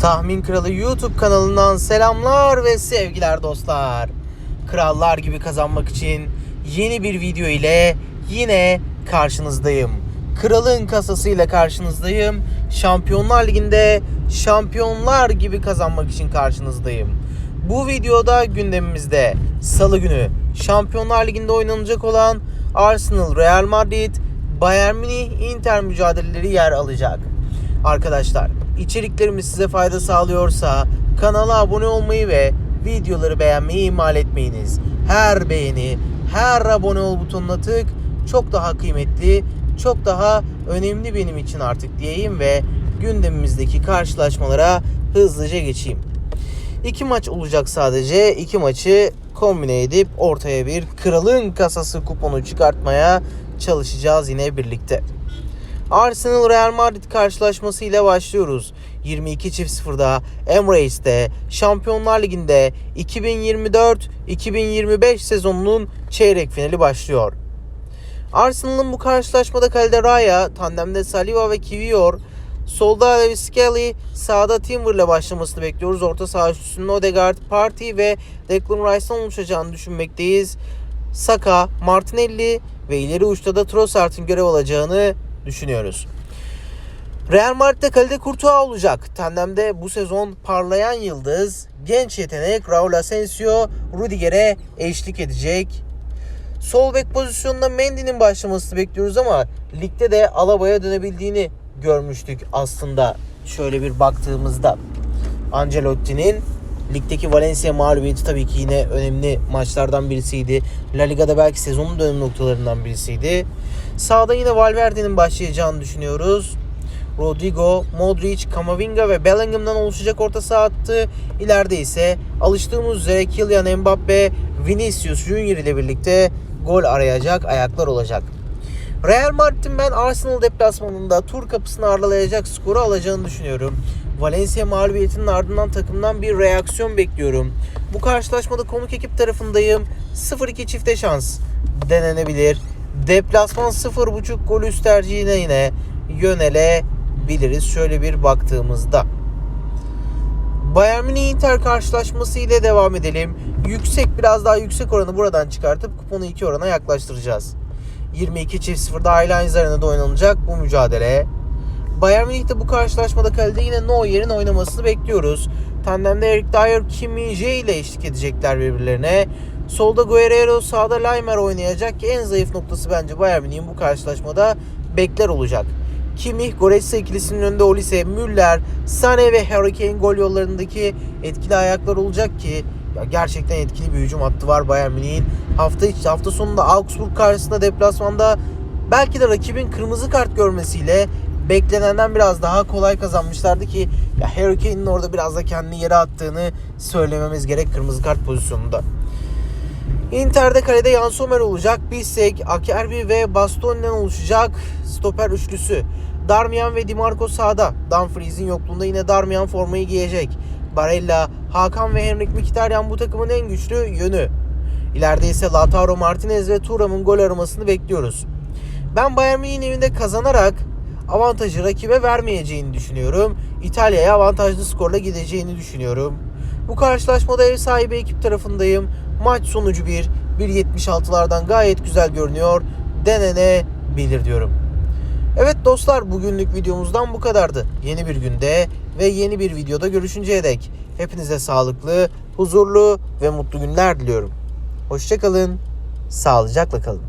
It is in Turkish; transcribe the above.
Tahmin Kralı YouTube kanalından selamlar ve sevgiler dostlar. Krallar gibi kazanmak için yeni bir video ile yine karşınızdayım. Kralın kasasıyla karşınızdayım. Şampiyonlar Ligi'nde şampiyonlar gibi kazanmak için karşınızdayım. Bu videoda gündemimizde Salı günü Şampiyonlar Ligi'nde oynanacak olan Arsenal, Real Madrid, Bayern Münih, Inter mücadeleleri yer alacak. Arkadaşlar içeriklerimiz size fayda sağlıyorsa kanala abone olmayı ve videoları beğenmeyi ihmal etmeyiniz. Her beğeni, her abone ol butonuna tık çok daha kıymetli, çok daha önemli benim için artık diyeyim ve gündemimizdeki karşılaşmalara hızlıca geçeyim. İki maç olacak sadece. İki maçı kombine edip ortaya bir kralın kasası kuponu çıkartmaya çalışacağız yine birlikte. Arsenal Real Madrid karşılaşması ile başlıyoruz. 22 çift 0'da Emirates'te Şampiyonlar Ligi'nde 2024-2025 sezonunun çeyrek finali başlıyor. Arsenal'ın bu karşılaşmada kalede Raya, tandemde Saliba ve Kivior, solda Lewis Skelly, sağda Timber ile başlamasını bekliyoruz. Orta saha üstünde Odegaard, Partey ve Declan Rice'dan oluşacağını düşünmekteyiz. Saka, Martinelli ve ileri uçta da Trossard'ın görev alacağını düşünüyoruz. Real Madrid'de kalede Courtois olacak. Tandemde bu sezon parlayan yıldız, genç yetenek Raul Asensio, Rudiger'e eşlik edecek. Sol bek pozisyonunda Mendy'nin başlamasını bekliyoruz ama ligde de Alaba'ya dönebildiğini görmüştük aslında şöyle bir baktığımızda. Ancelotti'nin ligdeki Valencia mağlubiyeti tabii ki yine önemli maçlardan birisiydi. La Liga'da belki sezonun dönüm noktalarından birisiydi. Sağda yine Valverde'nin başlayacağını düşünüyoruz. Rodrigo, Modric, Camavinga ve Bellingham'dan oluşacak orta saha hattı. İleride ise alıştığımız üzere Kylian Mbappe, Vinicius Junior ile birlikte gol arayacak ayaklar olacak. Real Madrid'in ben Arsenal deplasmanında tur kapısını ağırlayacak skoru alacağını düşünüyorum. Valencia mağlubiyetinin ardından takımdan bir reaksiyon bekliyorum. Bu karşılaşmada konuk ekip tarafındayım. 0-2 çifte şans denenebilir. Deplasman 0.5 gol üst tercihine yine yönelebiliriz. Şöyle bir baktığımızda. Bayern Münih Inter karşılaşması ile devam edelim. Yüksek biraz daha yüksek oranı buradan çıkartıp kuponu 2 orana yaklaştıracağız. 22 çift 0'da Allianz Arena'da oynanacak bu mücadele. Bayern Münih'te bu karşılaşmada kalede yine Neuer'in oynamasını bekliyoruz. Tandemde Eric Dyer, Kim Min-jae ile eşlik edecekler birbirlerine. Solda Guerrero, sağda Laimer oynayacak ki en zayıf noktası bence Bayern Münih'in bu karşılaşmada bekler olacak. Kimmich, Goretzka ikilisinin önünde Olise, Müller, Sane ve Harry Kane gol yollarındaki etkili ayaklar olacak ki ya gerçekten etkili bir hücum hattı var Bayern Münih'in. Hafta içi hafta sonunda Augsburg karşısında deplasmanda belki de rakibin kırmızı kart görmesiyle beklenenden biraz daha kolay kazanmışlardı ki ya Harry Kane'in orada biraz da kendini yere attığını söylememiz gerek kırmızı kart pozisyonunda. Inter'de kalede Jan Sommer olacak. Bissek, Akerbi ve Bastoni'den oluşacak stoper üçlüsü. Darmian ve Dimarco sağda. Dumfries'in yokluğunda yine Darmian formayı giyecek. Barella, Hakan ve Henrik Mkhitaryan bu takımın en güçlü yönü. İleride ise Lautaro Martinez ve Thuram'ın gol aramasını bekliyoruz. Ben Bayern Münih'in evinde kazanarak avantajı rakibe vermeyeceğini düşünüyorum. İtalya'ya avantajlı skorla gideceğini düşünüyorum. Bu karşılaşmada ev sahibi ekip tarafındayım. Maç sonucu 1. 1.76'lardan gayet güzel görünüyor. Denenebilir diyorum. Evet dostlar bugünlük videomuzdan bu kadardı. Yeni bir günde ve yeni bir videoda görüşünceye dek hepinize sağlıklı, huzurlu ve mutlu günler diliyorum. Hoşçakalın, sağlıcakla kalın.